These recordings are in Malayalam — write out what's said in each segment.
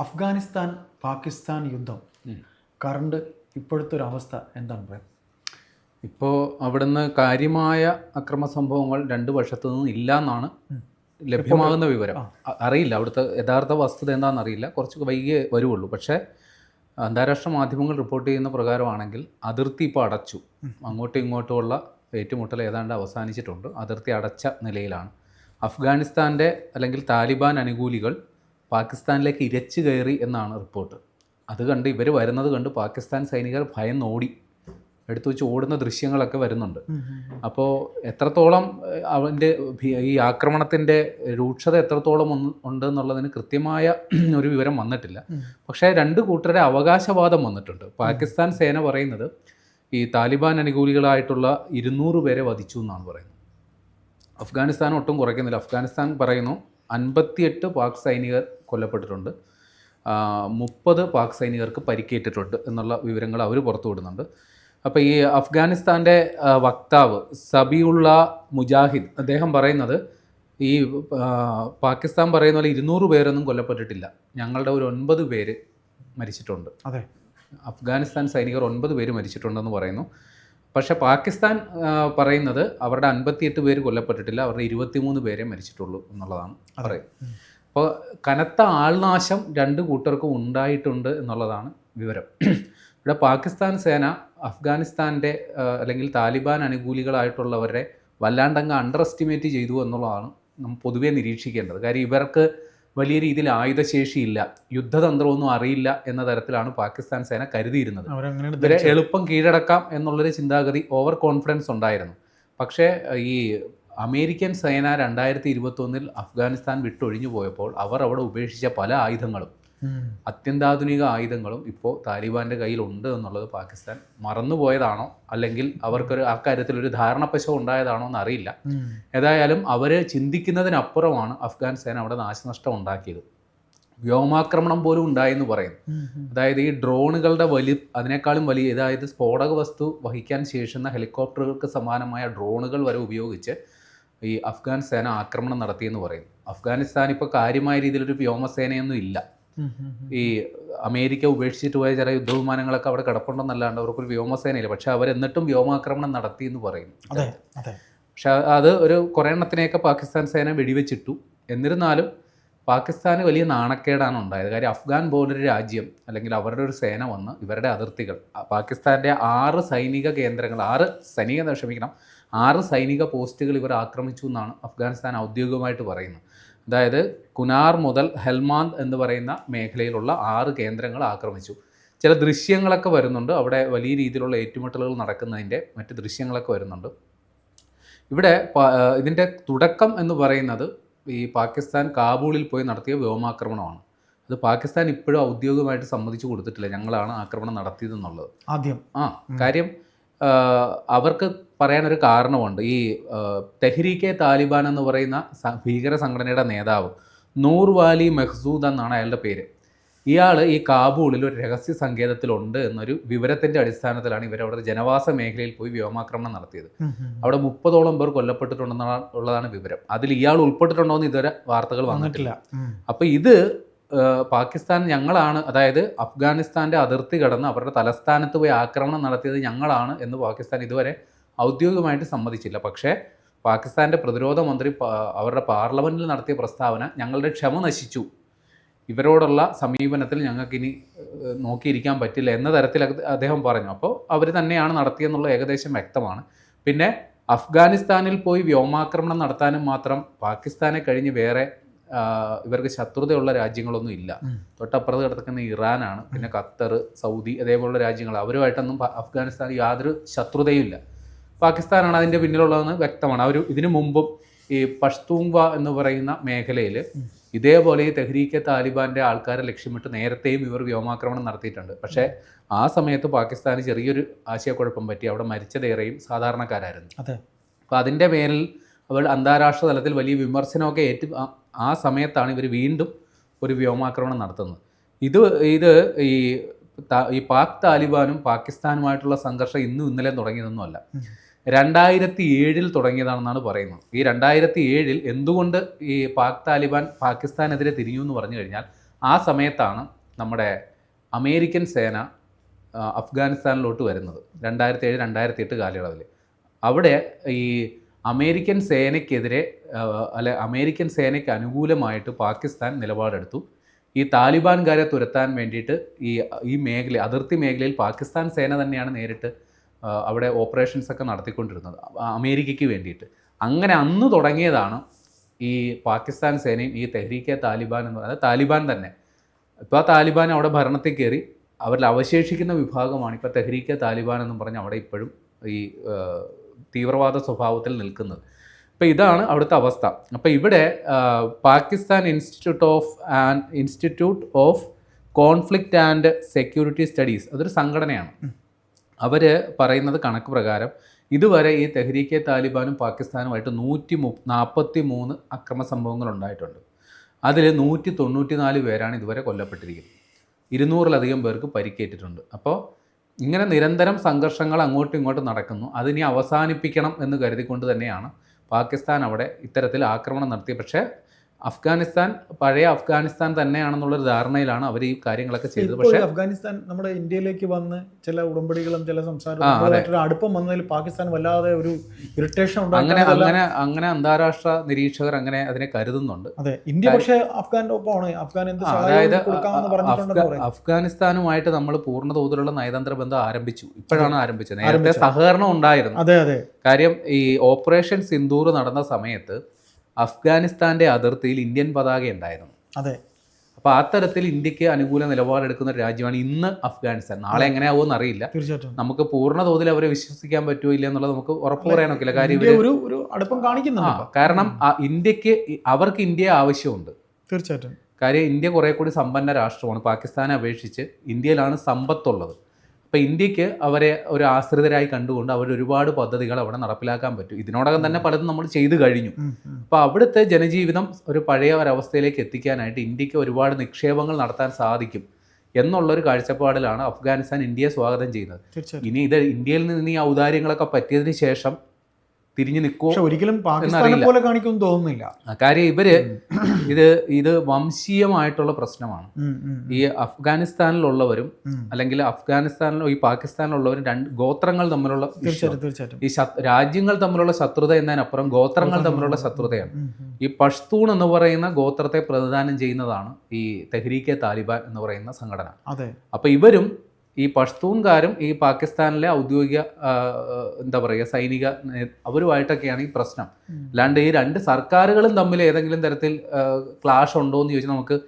അഫ്ഗാനിസ്ഥാൻ പാകിസ്ഥാൻ യുദ്ധം. കറണ്ട് ഇപ്പോഴത്തെ ഒരു അവസ്ഥ എന്താണ് പറയുക ഇപ്പോൾ അവിടുന്ന് കാര്യമായ അക്രമ സംഭവങ്ങൾ രണ്ട് വർഷത്തു നിന്നും ഇല്ല എന്നാണ് ലഭ്യമാകുന്ന വിവരം. അറിയില്ല. അവിടുത്തെ യഥാർത്ഥ വസ്തുത എന്താണെന്ന് അറിയില്ല. കുറച്ച് വൈകിയേ വരുള്ളൂ പക്ഷേ അന്താരാഷ്ട്ര മാധ്യമങ്ങൾ റിപ്പോർട്ട് ചെയ്യുന്ന പ്രകാരമാണെങ്കിൽ അതിർത്തി ഇപ്പോൾ അടച്ചു. അങ്ങോട്ടും ഇങ്ങോട്ടുമുള്ള ഏറ്റുമുട്ടൽ ഏതാണ്ട് അവസാനിച്ചിട്ടുണ്ട്. അതിർത്തി അടച്ച നിലയിലാണ്. അഫ്ഗാനിസ്ഥാന്റെ അല്ലെങ്കിൽ താലിബാൻ അനുകൂലികൾ പാകിസ്ഥാനിലേക്ക് ഇരച്ചു കയറി എന്നാണ് റിപ്പോർട്ട്. അത് കണ്ട് ഇവർ വരുന്നത് കണ്ട് പാകിസ്ഥാൻ സൈനികർ ഭയന്നോടി എടുത്തു വെച്ച് ഓടുന്ന ദൃശ്യങ്ങളൊക്കെ വരുന്നുണ്ട്. അപ്പോൾ എത്രത്തോളം അവന്റെ ഈ ആക്രമണത്തിന്റെ രൂക്ഷത എത്രത്തോളം ഉണ്ട് എന്നുള്ളതിന് കൃത്യമായ ഒരു വിവരം വന്നിട്ടില്ല. പക്ഷേ രണ്ട് കൂട്ടരുടെ അവകാശവാദം വന്നിട്ടുണ്ട്. പാകിസ്ഥാൻ സേന പറയുന്നത് ഈ താലിബാൻ അനുകൂലികളായിട്ടുള്ള ഇരുന്നൂറ് പേരെ വധിച്ചു എന്നാണ് പറയുന്നത്. അഫ്ഗാനിസ്ഥാൻ ഒട്ടും കുറയ്ക്കുന്നില്ല. അഫ്ഗാനിസ്ഥാൻ പറയുന്നു അൻപത്തിയെട്ട് പാക് സൈനികർ കൊല്ലപ്പെട്ടിട്ടുണ്ട്. മുപ്പത് പാക് സൈനികർക്ക് പരിക്കേറ്റിട്ടുണ്ട് എന്നുള്ള വിവരങ്ങൾ അവർ പുറത്തുവിടുന്നുണ്ട് അപ്പോൾ ഈ അഫ്ഗാനിസ്ഥാന്റെ വക്താവ് സബിയുള്ള മുജാഹിദ് അദ്ദേഹം പറയുന്നത് ഈ പാകിസ്ഥാൻ പറയുന്ന പോലെ ഇരുന്നൂറ് പേരൊന്നും കൊല്ലപ്പെട്ടിട്ടില്ല. ഞങ്ങളുടെ ഒരു ഒൻപത് പേര് മരിച്ചിട്ടുണ്ട്. അതെ. അഫ്ഗാനിസ്ഥാൻ സൈനികർ ഒൻപത് പേര് മരിച്ചിട്ടുണ്ടെന്ന് പറയുന്നു. പക്ഷെ പാകിസ്ഥാൻ പറയുന്നത് അവരുടെ അൻപത്തിയെട്ട് പേര് കൊല്ലപ്പെട്ടിട്ടില്ല അവരുടെ ഇരുപത്തിമൂന്ന് പേരെ മരിച്ചിട്ടുള്ളൂ എന്നുള്ളതാണ് പറയുന്നത്. അപ്പോൾ കനത്ത ആൾനാശം രണ്ട് കൂട്ടർക്കും ഉണ്ടായിട്ടുണ്ട് എന്നുള്ളതാണ് വിവരം. ഇവിടെ പാകിസ്ഥാൻ സേന അഫ്ഗാനിസ്ഥാന്റെ അല്ലെങ്കിൽ താലിബാൻ അനുകൂലികളായിട്ടുള്ളവരെ വല്ലാണ്ടങ്ങ് അണ്ടർ എസ്റ്റിമേറ്റ് ചെയ്തു എന്നുള്ളതാണ് നമ്മൾ പൊതുവേ നിരീക്ഷിക്കേണ്ടത്. കാര്യം ഇവർക്ക് വലിയ രീതിയിൽ ആയുധശേഷിയില്ല യുദ്ധതന്ത്രമൊന്നും അറിയില്ല എന്ന തരത്തിലാണ് പാകിസ്ഥാൻ സേന കരുതിയിരുന്നത്. ഇവരെ എളുപ്പം കീഴടക്കാം എന്നുള്ളൊരു ചിന്താഗതി ഓവർ കോൺഫിഡൻസ് ഉണ്ടായിരുന്നു. പക്ഷേ ഈ അമേരിക്കൻ സേന രണ്ടായിരത്തി ഇരുപത്തൊന്നിൽ അഫ്ഗാനിസ്ഥാൻ വിട്ടൊഴിഞ്ഞു പോയപ്പോൾ അവർ അവിടെ ഉപേക്ഷിച്ച പല ആയുധങ്ങളും. അത്യന്താധുനിക ആയുധങ്ങളും ഇപ്പോൾ താലിബാന്റെ കയ്യിലുണ്ട് എന്നുള്ളത് പാകിസ്ഥാൻ മറന്നുപോയതാണോ അല്ലെങ്കിൽ അവർക്കൊരു അക്കാര്യത്തിൽ ഒരു ധാരണപ്പശം ഉണ്ടായതാണോ എന്ന് അറിയില്ല. ഏതായാലും അവർ ചിന്തിക്കുന്നതിനപ്പുറമാണ് അഫ്ഗാൻ സേന അവിടെ നാശനഷ്ടം ഉണ്ടാക്കിയത്. വ്യോമാക്രമണം പോലും ഉണ്ടായെന്ന് പറയുന്നു. അതായത് ഈ ഡ്രോണുകളുടെ വലി അതിനേക്കാളും വലിയ അതായത് സ്ഫോടക വസ്തു വഹിക്കാൻ ശേഷുന്ന ഹെലികോപ്റ്ററുകൾക്ക് സമാനമായ ഡ്രോണുകൾ വരെ ഉപയോഗിച്ച് ഈ അഫ്ഗാൻ സേന ആക്രമണം നടത്തിയെന്ന് പറയുന്നു. അഫ്ഗാനിസ്ഥാൻ ഇപ്പോൾ കാര്യമായ രീതിയിലൊരു വ്യോമസേനയൊന്നും ഇല്ല. ഈ അമേരിക്ക ഉപേക്ഷിച്ചിട്ട് പോയ ചില യുദ്ധവിമാനങ്ങളൊക്കെ അവിടെ കിടപ്പുണ്ടെന്നല്ലാണ്ട് അവർക്കൊരു വ്യോമസേനയില്ല. പക്ഷേ അവരെന്നിട്ടും വ്യോമാക്രമണം നടത്തി എന്ന് പറയുന്നു പക്ഷെ അത് ഒരു കുറേ എണ്ണത്തിനെയൊക്കെ പാകിസ്ഥാൻ സേന വെടിവെച്ചിട്ടു. എന്നിരുന്നാലും പാകിസ്ഥാന് വലിയ നാണക്കേടാണ് ഉണ്ടായത്. കാര്യം അഫ്ഗാൻ പോലൊരു രാജ്യം അല്ലെങ്കിൽ അവരുടെ ഒരു സേന വന്ന് ഇവരുടെ അതിർത്തികൾ പാകിസ്ഥാന്റെ ആറ് സൈനിക കേന്ദ്രങ്ങൾ ആറ് സൈനിക ക്ഷമിക്കണം ആറ് സൈനിക പോസ്റ്റുകൾ ഇവർ ആക്രമിച്ചു എന്നാണ് അഫ്ഗാനിസ്ഥാൻ ഔദ്യോഗികമായിട്ട് പറയുന്നത്. അതായത് കുനാർ മുതൽ ഹെൽമാന്ത് എന്ന് പറയുന്ന മേഖലയിലുള്ള ആറ് കേന്ദ്രങ്ങൾ ആക്രമിച്ചു. ചില ദൃശ്യങ്ങളൊക്കെ വരുന്നുണ്ട്. അവിടെ വലിയ രീതിയിലുള്ള ഏറ്റുമുട്ടലുകൾ നടക്കുന്നതിന്റെ മറ്റ് ദൃശ്യങ്ങളൊക്കെ വരുന്നുണ്ട്. ഇവിടെ ഇതിന്റെ തുടക്കം എന്ന് പറയുന്നത് ഈ പാകിസ്ഥാൻ കാബൂളിൽ പോയി നടത്തിയ വ്യോമാക്രമണമാണ്. അത് പാകിസ്ഥാൻ ഇപ്പോഴും ഔദ്യോഗികമായിട്ട് സമ്മതിച്ചു കൊടുത്തിട്ടില്ല. ഞങ്ങളാണ് ആക്രമണം നടത്തിയതെന്നുള്ളത്. ആദ്യം. ആ കാര്യം അവർക്ക് പറയാനൊരു കാരണമുണ്ട്. ഈ തെഹ്രീക്കെ താലിബാൻ എന്ന് പറയുന്ന ഭീകര സംഘടനയുടെ നേതാവ് നൂർ വാലി മെഹ്സൂദ് എന്നാണ് അയാളുടെ പേര്. ഇയാൾ ഈ കാബൂളിൽ ഒരു രഹസ്യ സങ്കേതത്തിലുണ്ട് എന്നൊരു വിവരത്തിന്റെ അടിസ്ഥാനത്തിലാണ് ഇവർ അവിടെ ജനവാസ മേഖലയിൽ പോയി വ്യോമാക്രമണം നടത്തിയത്. അവിടെ മുപ്പതോളം പേർ കൊല്ലപ്പെട്ടിട്ടുണ്ടെന്നാണ് ഉള്ളതാണ് വിവരം. അതിൽ ഇയാൾ ഉൾപ്പെട്ടിട്ടുണ്ടോ എന്ന് ഇതുവരെ വാർത്തകൾ വന്നിട്ടില്ല. അപ്പോൾ ഇത് പാകിസ്ഥാൻ ഞങ്ങളാണ് അതായത് അഫ്ഗാനിസ്ഥാന്റെ അതിർത്തി കടന്ന് അവരുടെ തലസ്ഥാനത്ത് പോയി ആക്രമണം നടത്തിയത് ഞങ്ങളാണ് എന്ന് പാകിസ്ഥാൻ ഇതുവരെ ഔദ്യോഗികമായിട്ട് സമ്മതിച്ചില്ല. പക്ഷേ പാകിസ്ഥാന്റെ പ്രതിരോധ മന്ത്രി അവരുടെ പാർലമെന്റിൽ നടത്തിയ പ്രസ്താവന ഞങ്ങളുടെ ക്ഷമ നശിച്ചു. ഇവരോടുള്ള സമീപനത്തിൽ ഞങ്ങൾക്കിനി നോക്കിയിരിക്കാൻ പറ്റില്ല എന്ന തരത്തിൽ അദ്ദേഹം പറഞ്ഞു. അപ്പോൾ അവർ തന്നെയാണ് നടത്തിയെന്നുള്ള ഏകദേശം വ്യക്തമാണ്. പിന്നെ അഫ്ഗാനിസ്ഥാനിൽ പോയി വ്യോമാക്രമണം നടത്താനും മാത്രം പാകിസ്ഥാനെ കഴിഞ്ഞ് വേറെ ഇവർക്ക് ശത്രുതയുള്ള രാജ്യങ്ങളൊന്നും ഇല്ല. തൊട്ടപ്പുറത്ത് കിടക്കുന്ന ഇറാനാണ് പിന്നെ ഖത്തർ സൗദി അതേപോലുള്ള രാജ്യങ്ങൾ അവരുമായിട്ടൊന്നും അഫ്ഗാനിസ്ഥാൻ യാതൊരു ശത്രുതയും ഇല്ല. പാകിസ്ഥാനാണ് അതിന്റെ പിന്നിലുള്ളതെന്ന് വ്യക്തമാണ്. അവർ ഇതിനു മുമ്പും ഈ പഷ്തൂങ്വ എന്ന് പറയുന്ന മേഖലയിൽ ഇതേപോലെ ഈ തെഹ്രീക്കെ താലിബാന്റെ ആൾക്കാരെ ലക്ഷ്യമിട്ട് നേരത്തെയും ഇവർ വ്യോമാക്രമണം നടത്തിയിട്ടുണ്ട്. പക്ഷേ ആ സമയത്ത് പാകിസ്ഥാന് ചെറിയൊരു ആശയക്കുഴപ്പം പറ്റി. അവിടെ മരിച്ചതേറെയും സാധാരണക്കാരായിരുന്നു. അതെ. അപ്പോൾ അതിന്റെ പേരിൽ അവർ അന്താരാഷ്ട്ര തലത്തിൽ വലിയ വിമർശനമൊക്കെ ഏറ്റ് ആ- സമയത്താണ് ഇവർ വീണ്ടും ഒരു വ്യോമാക്രമണം നടത്തുന്നത്. ഇത് ഇത് ഈ ഈ പാക് താലിബാനും പാകിസ്ഥാനുമായിട്ടുള്ള സംഘർഷം ഇന്നും ഇന്നലെ തുടങ്ങിയതൊന്നുമല്ല. രണ്ടായിരത്തി ഏഴിൽ തുടങ്ങിയതാണെന്നാണ് പറയുന്നത്. ഈ രണ്ടായിരത്തി ഏഴിൽ എന്തുകൊണ്ട് ഈ പാക് താലിബാൻ പാകിസ്ഥാനെതിരെ തിരിഞ്ഞു എന്ന് പറഞ്ഞു കഴിഞ്ഞാൽ ആ സമയത്താണ് നമ്മുടെ അമേരിക്കൻ സേന അഫ്ഗാനിസ്ഥാനിലോട്ട് വരുന്നത്. രണ്ടായിരത്തി ഏഴ് രണ്ടായിരത്തി എട്ട് കാലയളവിൽ അവിടെ ഈ അമേരിക്കൻ സേനയ്ക്കെതിരെ അല്ലെ അമേരിക്കൻ സേനയ്ക്ക് അനുകൂലമായിട്ട് പാകിസ്ഥാൻ നിലപാടെടുത്തു. ഈ താലിബാൻകാരെ തുരത്താൻ വേണ്ടിയിട്ട് ഈ ഈ മേഖല അതിർത്തി മേഖലയിൽ പാകിസ്ഥാൻ സേന തന്നെയാണ് നേരിട്ട് അവിടെ ഓപ്പറേഷൻസ് ഒക്കെ നടത്തിക്കൊണ്ടിരുന്നത് അമേരിക്കയ്ക്ക് വേണ്ടിയിട്ട്. അങ്ങനെ അന്ന് തുടങ്ങിയതാണ് ഈ പാകിസ്ഥാൻ സേനയും ഈ തെഹ്രീക്കെ താലിബാൻ എന്ന് പറയുന്നത് താലിബാൻ തന്നെ. ഇപ്പോൾ ആ താലിബാൻ അവിടെ ഭരണത്തിൽ കയറി അവരിൽ അവശേഷിക്കുന്ന വിഭാഗമാണ് ഇപ്പോൾ തെഹ്രീക്കെ താലിബാൻ എന്ന് പറഞ്ഞ് അവിടെ ഇപ്പോഴും ഈ തീവ്രവാദ സ്വഭാവത്തിൽ നിൽക്കുന്നത്. അപ്പോൾ ഇതാണ് അവിടുത്തെ അവസ്ഥ. അപ്പോൾ ഇവിടെ Pakistan institute of and institute of conflict and security studies അതൊരു സംഘടനയാണ്. അവർ പറയുന്നത് കണക്ക് പ്രകാരം ഇതുവരെ ഈ തെഹ്രീക്കെ താലിബാനും പാകിസ്ഥാനുമായിട്ട് നൂറ്റി മു നാൽപ്പത്തി മൂന്ന് അക്രമ സംഭവങ്ങൾ ഉണ്ടായിട്ടുണ്ട്. അതിൽ നൂറ്റി തൊണ്ണൂറ്റി നാല് പേരാണ് ഇതുവരെ കൊല്ലപ്പെട്ടിരിക്കുന്നത്. ഇരുന്നൂറിലധികം പേർക്ക് പരിക്കേറ്റിട്ടുണ്ട്. അപ്പോൾ ഇങ്ങനെ നിരന്തരം സംഘർഷങ്ങൾ അങ്ങോട്ടും ഇങ്ങോട്ടും നടക്കുന്നു. അതിനി അവസാനിപ്പിക്കണം എന്ന് കരുതിക്കൊണ്ട് തന്നെയാണ് പാകിസ്ഥാൻ അവിടെ ഇത്തരത്തിൽ ആക്രമണം നടത്തി പക്ഷേ അഫ്ഗാനിസ്ഥാൻ പഴയ അഫ്ഗാനിസ്ഥാൻ തന്നെയാണെന്നുള്ളൊരു ധാരണയിലാണ് അവർ ഈ കാര്യങ്ങളൊക്കെ ചെയ്തത്. പക്ഷേ അഫ്ഗാനിസ്ഥാൻ നമ്മുടെ ഇന്ത്യയിലേക്ക് വന്ന് ചില ഉടമ്പടികളും ചില. സംസാരവും അടുപ്പം വന്നതിൽ പാകിസ്ഥാൻ വല്ലാതെ ഒരു ഇറിറ്റേഷൻ അങ്ങനെ അങ്ങനെ അങ്ങനെ അന്താരാഷ്ട്ര നിരീക്ഷകർ അങ്ങനെ അതിനെ കരുതുന്നുണ്ട്. അതെ ഇന്ത്യ പക്ഷേ അഫ്ഗാന്റെ ഒപ്പമാണ്. അഫ്ഗാൻ എന്ത് അതായത് അഫ്ഗാനിസ്ഥാനുമായിട്ട് നമ്മൾ പൂർണ തോതിലുള്ള നയതന്ത്ര ബന്ധം ആരംഭിച്ചു. ഇപ്പോഴാണ് ആരംഭിച്ചത്. നേരത്തെ. സഹകരണം ഉണ്ടായിരുന്നു. അതെ അതെ. കാര്യം ഈ ഓപ്പറേഷൻ സിന്ദൂർ നടന്ന സമയത്ത് അഫ്ഗാനിസ്ഥാന്റെ അതിർത്തിയിൽ ഇന്ത്യൻ പതാക ഉണ്ടായിരുന്നു. അതെ. അപ്പോൾ ആ തരത്തിൽ ഇന്ത്യയ്ക്ക് അനുകൂല നിലപാടെടുക്കുന്ന ഒരു രാജ്യമാണ് ഇന്ന് അഫ്ഗാനിസ്ഥാൻ. നാളെ എങ്ങനെയാവുമെന്ന് അറിയില്ല തീർച്ചയായിട്ടും. നമുക്ക് പൂർണ തോതിൽ അവരെ വിശ്വസിക്കാൻ പറ്റുമോ ഇല്ല എന്നുള്ളത് നമുക്ക് ഉറപ്പ് പറയാനൊക്കില്ല കാര്യം ഇന്ത്യ ഒരു ഒരു അടുപ്പം കാരണം ഇന്ത്യയ്ക്ക് അവർക്ക് ഇന്ത്യയെ ആവശ്യമുണ്ട്. തീർച്ചയായിട്ടും. കാര്യം ഇന്ത്യ കുറെ കൂടി സമ്പന്ന രാഷ്ട്രമാണ്. പാകിസ്ഥാനെ അപേക്ഷിച്ച് ഇന്ത്യയിലാണ് സമ്പത്തുള്ളത്. അപ്പോൾ ഇന്ത്യയ്ക്ക് അവരെ ഒരു ആശ്രിതരായി കണ്ടുകൊണ്ട് അവർ ഒരുപാട് പദ്ധതികൾ അവിടെ നടപ്പിലാക്കാൻ പറ്റും. ഇതിനോടകം തന്നെ പലതും നമ്മൾ ചെയ്തു കഴിഞ്ഞു. അപ്പോൾ അവിടുത്തെ ജനജീവിതം ഒരു പഴയ ഒരവസ്ഥയിലേക്ക് എത്തിക്കാനായിട്ട് ഇന്ത്യയ്ക്ക് ഒരുപാട് നിക്ഷേപങ്ങൾ നടത്താൻ സാധിക്കും എന്നുള്ളൊരു കാഴ്ചപ്പാടിലാണ് അഫ്ഗാനിസ്ഥാൻ ഇന്ത്യയെ സ്വാഗതം ചെയ്യുന്നത്. ഇനി ഇത് ഇന്ത്യയിൽ നിന്ന് ഈ ഔദാര്യങ്ങളൊക്കെ പറ്റിയതിന് ശേഷം തിരിഞ്ഞു നിൽക്കുമോ പക്ഷെ ഒരിക്കലും പാകിസ്ഥാനെ പോലെ കാണിക്കുമെന്ന് തോന്നുന്നില്ല. കാര്യം ഇവർ ഇത് ഇത് വംശീയമായിട്ടുള്ള പ്രശ്നമാണ്. ഈ അഫ്ഗാനിസ്ഥാനിലുള്ളവരും അല്ലെങ്കിൽ അഫ്ഗാനിസ്ഥാനിലോ ഈ പാകിസ്ഥാനിലുള്ളവരും രണ്ട് ഗോത്രങ്ങൾ തമ്മിലുള്ള. തീർച്ചയായിട്ടും ഈ രാജ്യങ്ങൾ തമ്മിലുള്ള ശത്രുത എന്നതിനപ്പുറം ഗോത്രങ്ങൾ തമ്മിലുള്ള ശത്രുതയാണ്. ഈ പഷ്തൂൺ എന്ന് പറയുന്ന ഗോത്രത്തെ പ്രതിദാനം ചെയ്യുന്നതാണ് ഈ തെഹ്രീക്കെ താലിബാൻ എന്ന് പറയുന്ന സംഘടന. അപ്പൊ ഇവരും ഈ പഷ്തൂൺകാരും ഈ പാകിസ്ഥാനിലെ ഔദ്യോഗിക എന്താ പറയുക സൈനിക അവരുമായിട്ടൊക്കെയാണ് ഈ പ്രശ്നം. അല്ലാണ്ട് ഈ രണ്ട് സർക്കാരുകളും തമ്മിൽ ഏതെങ്കിലും തരത്തിൽ ക്ലാഷ് ഉണ്ടോ എന്ന് ചോദിച്ചാൽ നമുക്ക്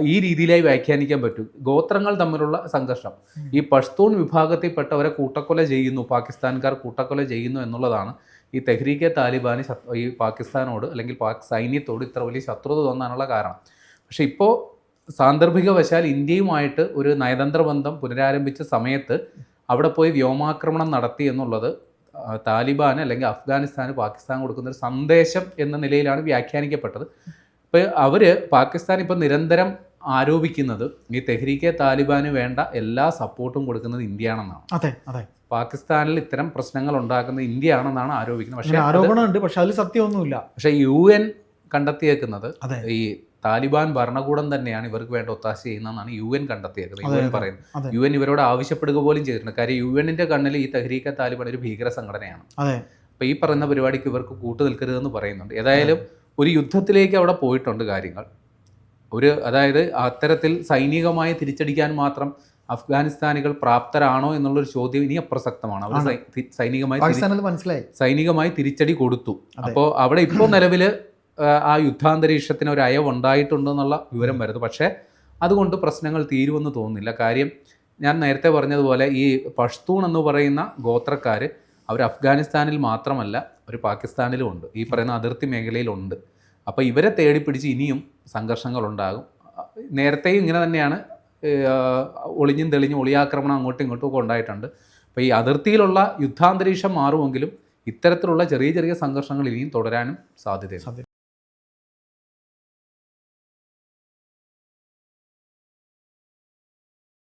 ഈ- രീതിയിലായി വ്യാഖ്യാനിക്കാൻ പറ്റും. ഗോത്രങ്ങൾ തമ്മിലുള്ള സംഘർഷം. ഈ പഷ്തൂൺ വിഭാഗത്തിൽപ്പെട്ടവരെ കൂട്ടക്കൊല ചെയ്യുന്നു പാകിസ്ഥാൻകാർ കൂട്ടക്കൊല ചെയ്യുന്നു എന്നുള്ളതാണ് ഈ തെഹ്രീക്കെ താലിബാന് ഈ പാകിസ്ഥാനോട് അല്ലെങ്കിൽ പാക് സൈന്യത്തോട് ഇത്ര വലിയ ശത്രുത തോന്നാനുള്ള കാരണം. പക്ഷെ ഇപ്പോൾ സാന്ദർഭികവശാൽ ഇന്ത്യയുമായിട്ട് ഒരു നയതന്ത്ര ബന്ധം പുനരാരംഭിച്ച സമയത്ത് അവിടെ പോയി വ്യോമാക്രമണം നടത്തി എന്നുള്ളത് താലിബാൻ അല്ലെങ്കിൽ അഫ്ഗാനിസ്ഥാന് പാകിസ്ഥാൻ കൊടുക്കുന്ന ഒരു സന്ദേശം എന്ന നിലയിലാണ് വ്യാഖ്യാനിക്കപ്പെട്ടത്. ഇപ്പോൾ അവർ പാകിസ്ഥാൻ ഇപ്പോൾ നിരന്തരം ആരോപിക്കുന്നത് ഈ തെഹ്രീക്കെ താലിബാന് വേണ്ട എല്ലാ സപ്പോർട്ടും കൊടുക്കുന്നത് ഇന്ത്യയാണെന്നാണ്. അതെ അതെ. പാകിസ്ഥാനിൽ ഇത്തരം പ്രശ്നങ്ങൾ ഉണ്ടാക്കുന്നത് ഇന്ത്യയാണെന്നാണ് ആരോപിക്കുന്നത്. പക്ഷേ ആരോപണമുണ്ട് പക്ഷേ അതിൽ സത്യമൊന്നുമില്ല. പക്ഷേ യു എൻ കണ്ടെത്തിയേക്കുന്നത് അതെ. ഈ താലിബാൻ ഭരണകൂടം തന്നെയാണ് ഇവർക്ക് വേണ്ട ഒത്താശ ചെയ്യുന്നതെന്നാണ് യു എൻ കണ്ടെത്തിയത്. യു എൻ പറയുന്നത്. യു എൻ ഇവരോട് ആവശ്യപ്പെടുക പോലും ചെയ്തിട്ടുണ്ട് കാര്യം യു എന്നിന്റെ കണ്ണിൽ ഈ തഹരീഖ താലിബാൻ ഒരു ഭീകര സംഘടനയാണ്. അപ്പോൾ ഈ പറയുന്ന പരിപാടിക്ക് ഇവർക്ക് കൂട്ടു നിൽക്കരുതെന്ന് പറയുന്നുണ്ട്. ഏതായാലും ഒരു യുദ്ധത്തിലേക്ക് അവിടെ പോയിട്ടുണ്ട് കാര്യങ്ങൾ. ഒരു അതായത് അത്തരത്തിൽ സൈനികമായി തിരിച്ചടിക്കാൻ മാത്രം അഫ്ഗാനിസ്ഥാനികൾ പ്രാപ്തരാണോ എന്നുള്ളൊരു ചോദ്യം ഇനി അപ്രസക്തമാണ്. അവർ സൈനികമായി സൈനികമായി തിരിച്ചടി കൊടുത്തു. അപ്പോൾ അവിടെ ഇപ്പോൾ നിലവിൽ ആ യുദ്ധാന്തരീക്ഷത്തിന് ഒരു അയവ് ഉണ്ടായിട്ടുണ്ടെന്നുള്ള വിവരം വരുന്നു. പക്ഷേ അതുകൊണ്ട് പ്രശ്നങ്ങൾ തീരുമെന്ന് തോന്നുന്നില്ല. കാര്യം ഞാൻ നേരത്തെ പറഞ്ഞതുപോലെ ഈ പഷ്തൂൺ എന്ന് പറയുന്ന ഗോത്രക്കാർ അവർ അഫ്ഗാനിസ്ഥാനിൽ മാത്രമല്ല ഒരു പാകിസ്ഥാനിലും ഉണ്ട്. ഈ പറയുന്ന അതിർത്തി മേഖലയിലുണ്ട്. അപ്പോൾ ഇവരെ തേടി പിടിച്ച് ഇനിയും സംഘർഷങ്ങളുണ്ടാകും. നേരത്തെയും ഇങ്ങനെ തന്നെയാണ് ഒളിഞ്ഞും തെളിഞ്ഞും ഒളിയാക്രമണം അങ്ങോട്ടും ഇങ്ങോട്ടും ഒക്കെ ഉണ്ടായിട്ടുണ്ട്. അപ്പോൾ ഈ അതിർത്തിയിലുള്ള യുദ്ധാന്തരീക്ഷം മാറുമെങ്കിലും ഇത്തരത്തിലുള്ള ചെറിയ ചെറിയ സംഘർഷങ്ങൾ ഇനിയും തുടരാനും സാധ്യതയുണ്ട്. സാധ്യത